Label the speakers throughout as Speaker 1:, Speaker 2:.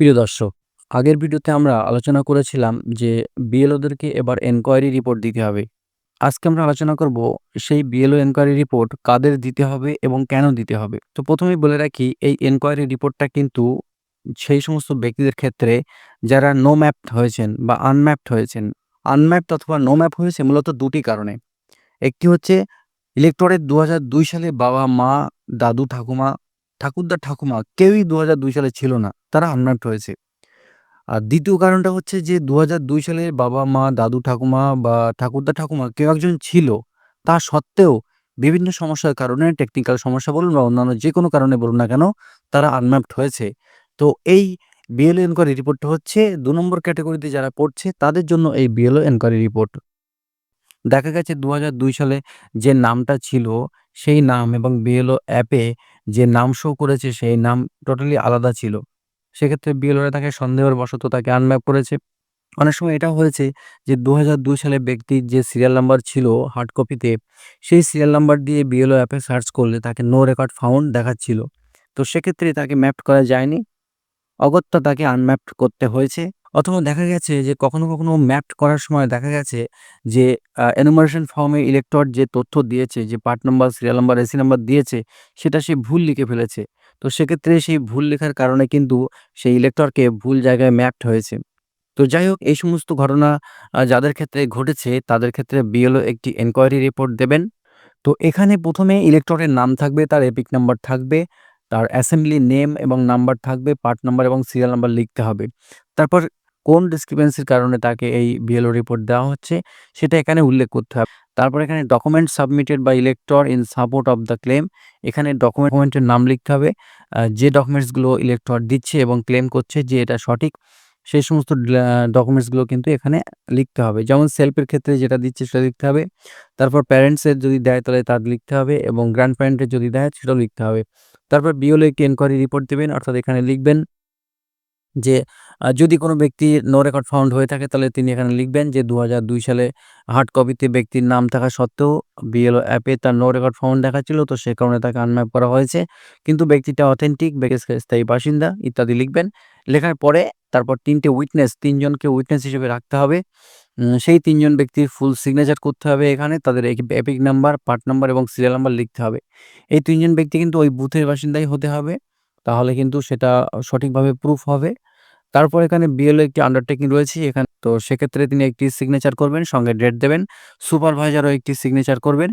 Speaker 1: প্রিয় দর্শক, আগের ভিডিওতে আমরা আলোচনা করেছিলাম যে বিএলওদেরকে এবার এনকোয়ারি রিপোর্ট দিতে হবে। আজকে আমরা আলোচনা করব সেই বিএলও এনকোয়ারি রিপোর্ট কাদের দিতে হবে এবং কেন দিতে হবে। তো প্রথমেই বলে রাখি এই এনকোয়ারি রিপোর্টটা কিন্তু সেই সমস্ত ব্যক্তিদের ক্ষেত্রে যারা নো ম্যাপড হয়েছেন বা আনম্যাপড হয়েছেন। আনম্যাপড অথবা নো ম্যাপ হয়েছে মূলত দুটি কারণে। একটি হচ্ছে ইলেক্টরের ২০০২ সালে বাবা-মা, দাদু-ঠাকুমা, ঠাকুরদা-ঠাকুমা কেউই ২০০২ সালে ছিল না। তারা আনম্যাপড হয়েছে। আর দ্বিতীয় কারণটা হচ্ছে যে ২০০২ সালে বাবা-মা, দাদু-ঠাকুমা বা ঠাকুরদা-ঠাকুমা কেউ একজন ছিল। তা সত্ত্বেও বিভিন্ন সমস্যার কারণে টেকনিক্যাল সমস্যা বলুন বা অন্যান্য যে কোনো কারণে বলুন না কেন তারা আনম্যাপড হয়েছে। তো এই বিএলও এনকোয়ারি রিপোর্টটা হচ্ছে দু নম্বর ক্যাটাগরিতে যারা পড়ছে তাদের জন্য এই বিএলও এনকোয়ারি রিপোর্ট। দেখা গেছে ২০০২ সালে যে নামটা ছিল সেই নাম এবং বিএলও অ্যাপে যে নাম শো করেছে সেই নাম টোটালি আলাদা ছিল। সেক্ষেত্রে বিএলওরা তাকে সন্দেহের বশত তাকে আনম্যাপ করেছে। অনেক সময় এটা হয়েছে যে দু হাজার দুই সালে ব্যক্তির যে সিরিয়াল নাম্বার ছিল হার্ড কপিতে সেই সিরিয়াল নাম্বার দিয়ে বিএলও অ্যাপে সার্চ করলে তাকে নো রেকর্ড ফাউন্ড দেখাচ্ছিল। তো সেক্ষেত্রে তাকে ম্যাপড করা যায়নি। অগত্যা তাকে আনম্যাপড করতে হয়েছে। অথবা দেখা গেছে যে কখনো, কখনো ম্যাপড করার সময় দেখা গেছে যে এনুমারেশন ফর্মে ইলেক্টর যে তথ্য দিয়েছে যে part number, serial number, AC number দিয়েছে সেটা সে ভুল লিখে ফেলেছে। তো সেক্ষেত্রে সেই ভুল লেখার কারণে কিন্তু সেই ইলেক্টরকে ভুল জায়গায় ম্যাপড হয়েছে। তো যাই হোক এই সমস্ত ঘটনা যাদের ক্ষেত্রে ঘটেছে তাদের ক্ষেত্রে বিএলও একটি এনকোয়ারি রিপোর্ট দেবেন। তো এখানে ১ম এ নাম থাকবে, তার এপিক নাম্বার থাকবে, তার অ্যাসেম্বলি নেম এবং নাম্বার থাকবে, পার্ট নাম্বার এবং সিরিয়াল নাম্বার লিখতে হবে। তারপর কোন ডিসক্রিপেন্সির কারণে তাকে এই বিএলও রিপোর্ট দেওয়া হচ্ছে, সেটা এখানে উল্লেখ করতে হবে। তারপর এখানে ডকুমেন্ট সাবমিটেড বা elector in support of the claim এখানে ডকুমেন্টের নাম লিখতে হবে। যে ডকুমেন্টসগুলো ইলেক্টর দিচ্ছে এবং ক্লেম করছে যে এটা সঠিক, সেই সমস্ত ডকুমেন্টসগুলো কিন্তু এখানে লিখতে হবে। যেমন সেলফের ক্ষেত্রে যেটা দিচ্ছে সেটা লিখতে হবে। তারপর প্যারেন্টসের যদি দেয় তাহলে তার লিখতে হবে এবং গ্র্যান্ড প্যারেন্টের যদি দেয় সেটাও লিখতে হবে। তারপর বিএলও একটি এনকোয়ারি রিপোর্ট দেবেন, অর্থাৎ এখানে লিখবেন যে যদি কোনো ব্যক্তি নো রেকর্ড ফাউন্ড হয়ে থাকে তাহলে তিনি এখানে লিখবেন যে ২০০২ সালে হার্ড কপিতে ব্যক্তির নাম থাকা সত্ত্বেও বিএলও অ্যাপে তার নো রেকর্ড ফাউন্ড দেখাচ্ছিল তো সে কারণে তাকে আনম্যাপ করা হয়েছে। কিন্তু ব্যক্তিটা অথেন্টিক, ব্যক্তির স্থায়ী বাসিন্দা ইত্যাদি লিখবেন। লেখার পরে তারপর তিনটে উইটনেস তিনজনকে উইটনেস হিসেবে রাখতে হবে। সেই তিনজন ব্যক্তির ফুল সিগনেচার করতে হবে এখানে তাদের এপিক নাম্বার, পার্ট নাম্বার এবং সিরিয়াল নাম্বার লিখতে হবে। এই তিনজন ব্যক্তি কিন্তু ওই বুথের বাসিন্দাই হতে হবে। তাহলে কিন্তু সেটা সঠিকভাবে প্রুফ হবে। তারপর এখানে বিএলও একটি আন্ডারটেকিং রয়েছে এখানে তো সেক্ষেত্রে তিনি একটি সিগনেচার করবেন, সঙ্গে ডেট দেবেন। সুপারভাইজারও একটি সিগনেচার করবেন।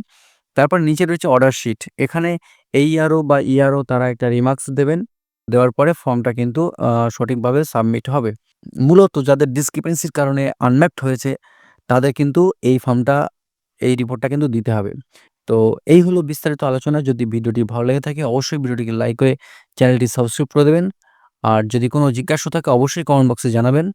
Speaker 1: তারপর নিচে রয়েছে অর্ডার শিট। এখানে এইআরও বা ইআরও তারা একটা রিমার্কস দেবেন। দেওয়ার পরে ফর্মটা কিন্তু সঠিকভাবে সাবমিট হবে। মূলত যাদের ডিসক্রিপেন্সির কারণে আনম্যাপড হয়েছে তাদের কিন্তু এই ফর্মটা এই রিপোর্টটা কিন্তু দিতে হবে। তো এই হলো বিস্তারিত আলোচনা। যদি ভিডিওটি ভালো লেগে থাকে অবশ্যই ভিডিওটিকে লাইক করে চ্যানেলটি সাবস্ক্রাইব করে দেবেন। আর যদি কোনো জিজ্ঞাসা থাকে অবশ্যই কমেন্ট বক্সে জানাবেন।